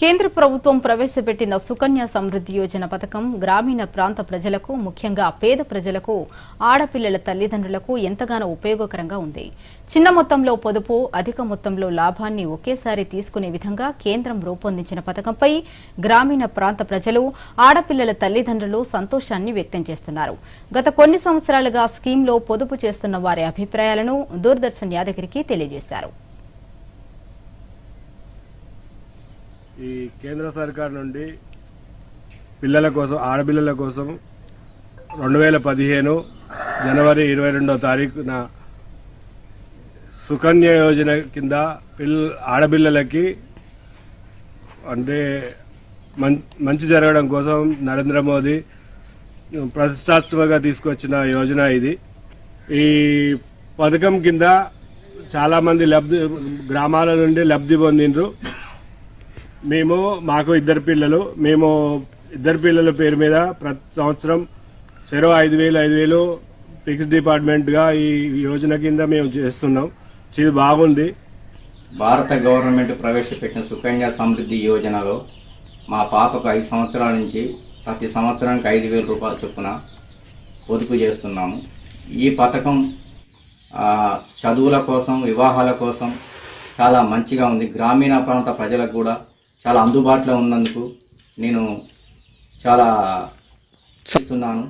కేంద్ర ప్రభుత్వం ప్రవేశపెట్టిన సుకన్య సమృద్ధి యోజన పథకం గ్రామీణ ప్రాంత ప్రజలకు ముఖ్యంగా పేద ప్రజలకు ఆడపిల్లల తల్లిదండ్రులకు ఎంతగానో ఉపయోగకరంగా ఉంది. చిన్న మొత్తంలో పొదుపు అధిక మొత్తంలో లాభాన్ని ఒకేసారి తీసుకునే విధంగా కేంద్రం రూపొందించిన పథకంపై గ్రామీణ ప్రాంత ప్రజలు ఆడపిల్లల తల్లిదండ్రులు సంతోషాన్ని వ్యక్తం చేస్తున్నారు. గత కొన్ని సంవత్సరాలుగా స్కీంలో పొదుపు చేస్తున్న వారి అభిప్రాయాలను దూరదర్శన్ యాదగిరికి తెలియజేశారు. ఈ కేంద్ర సర్కార్ నుండి పిల్లల కోసం ఆడపిల్లల కోసం రెండు వేల పదిహేను జనవరి ఇరవై రెండో తారీఖున సుకన్య యోజన కింద పిల్ల ఆడపిల్లలకి అంటే మం- మంచి జరగడం కోసం నరేంద్ర మోదీ ప్రతిష్టాత్మకంగా తీసుకొచ్చిన యోజన ఇది. ఈ పథకం కింద చాలామంది లబ్ధి గ్రామాల నుండి లబ్ధి పొందినరు మేము మాకు ఇద్దరు పిల్లలు. మేము ఇద్దరు పిల్లల పేరు మీద ప్రతి సంవత్సరం చెరో ఐదు వేలు ఐదు వేలు ఫిక్స్డ్ డిపార్ట్మెంట్గా ఈ యోజన కింద మేము చేస్తున్నాం. ఇది బాగుంది. భారత గవర్నమెంట్ ప్రవేశపెట్టిన సుకన్య సమృద్ధి యోజనలో మా పాపకు ఐదు సంవత్సరాల నుంచి ప్రతి సంవత్సరానికి ఐదు వేల రూపాయల చొప్పున పొదుపు చేస్తున్నాము. ఈ పథకం చదువుల కోసం వివాహాల కోసం చాలా మంచిగా ఉంది. గ్రామీణ ప్రాంత ప్రజలకు కూడా చాలా అందుబాటులో ఉన్నందుకు నేను చాలా చెప్తున్నాను